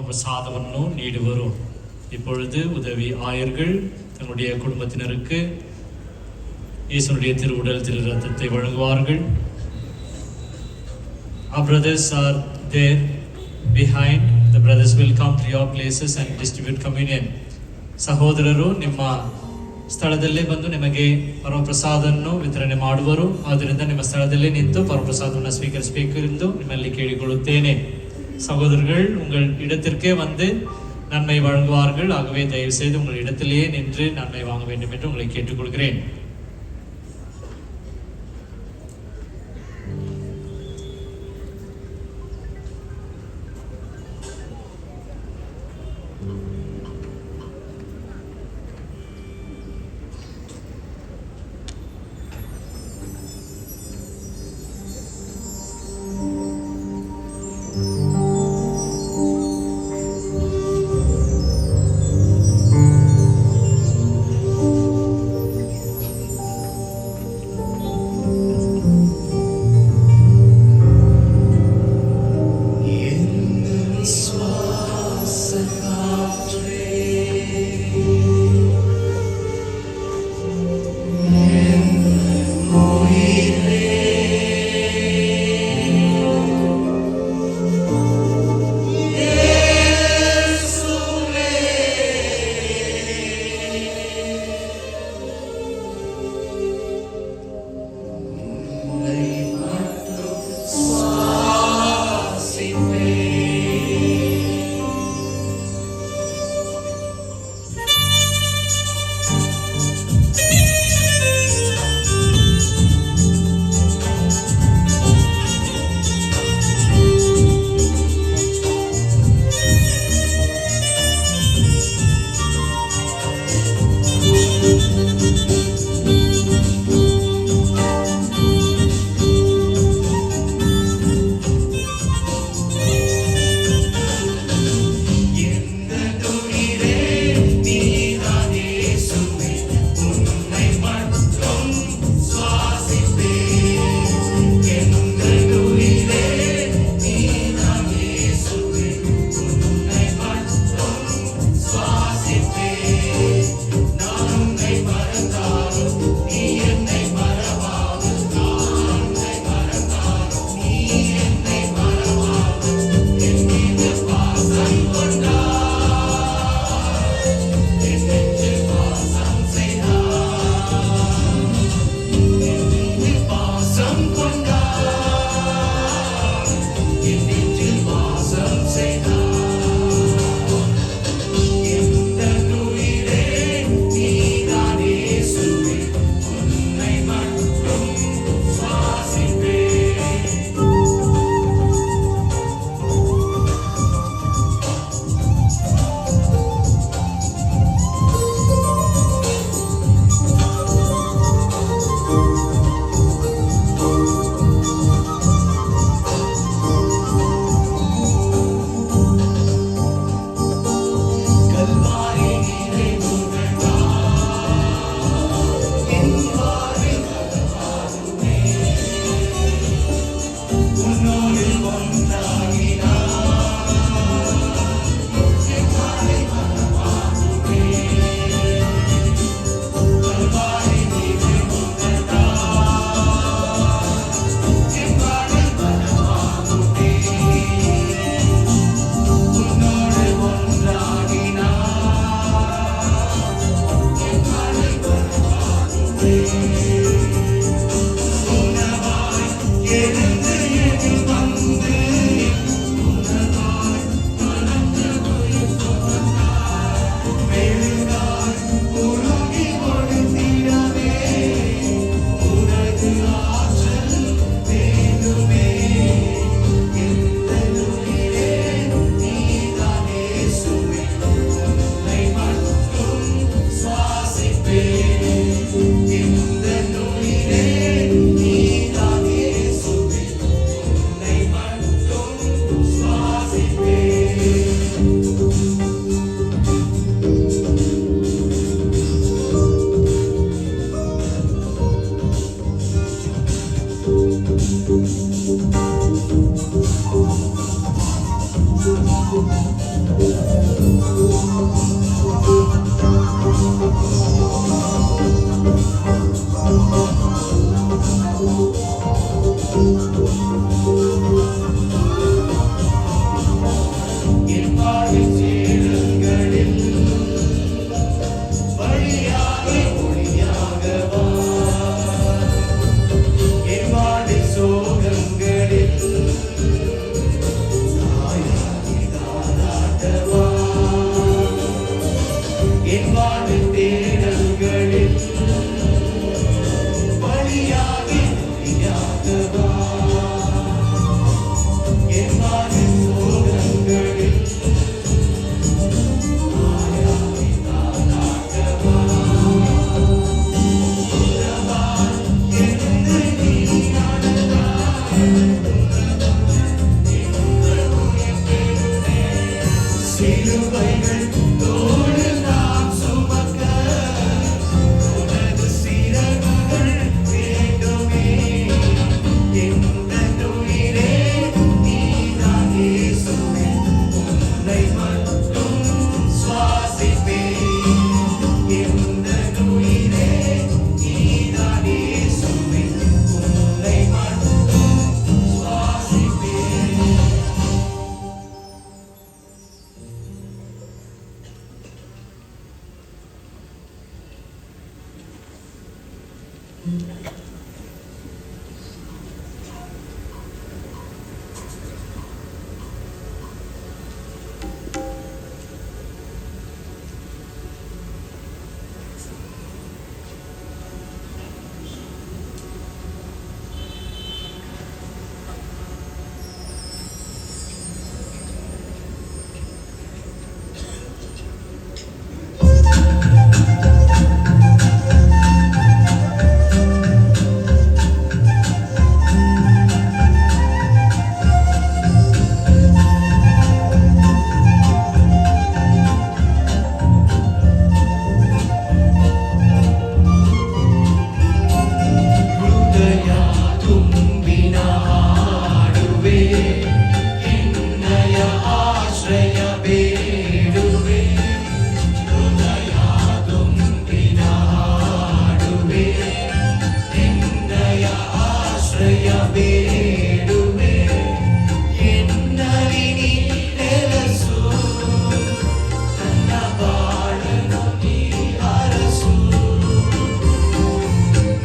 ಪ್ರಸಾದವನ್ನು ನೀಡುವರು இப்பொழுது உதவி ஆயர்கள் தங்களுடைய குடும்பத்தினருக்கு இயேசுனுடைய திருவுடல் திரு ரத்தத்தை வழங்குவார்கள் Our brothers are there behind. The brothers will come to your places and distribute communion. ಸಹೋದರರು ನಿಮ್ಮ ಸ್ಥಳದಲ್ಲೇ ಬಂದು ನಿಮಗೆ ಪರಮಪ್ರಸಾದವನ್ನು ವಿತರಣೆ ಮಾಡುವರು ಆದ್ದರಿಂದ ನಿಮ್ಮ ಸ್ಥಳದಲ್ಲೇ ನಿಂತು ಪರಮಪ್ರಸಾದವನ್ನು ಸ್ವೀಕರಿಸಬೇಕು ಎಂದು ನಿಮ್ಮಲ್ಲಿ ಕೇಳಿಕೊಳ್ಳುತ್ತೇನೆ சகோதரர்கள் உங்கள் இடத்திற்கே வந்து நன்மை வழங்குவார்கள். ஆகவே தயவு செய்து உங்கள் இடத்திலேயே நின்று நன்மை வாங்க வேண்டும் என்று உங்களை கேட்டுக்கொள்கிறேன்.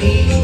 Amen.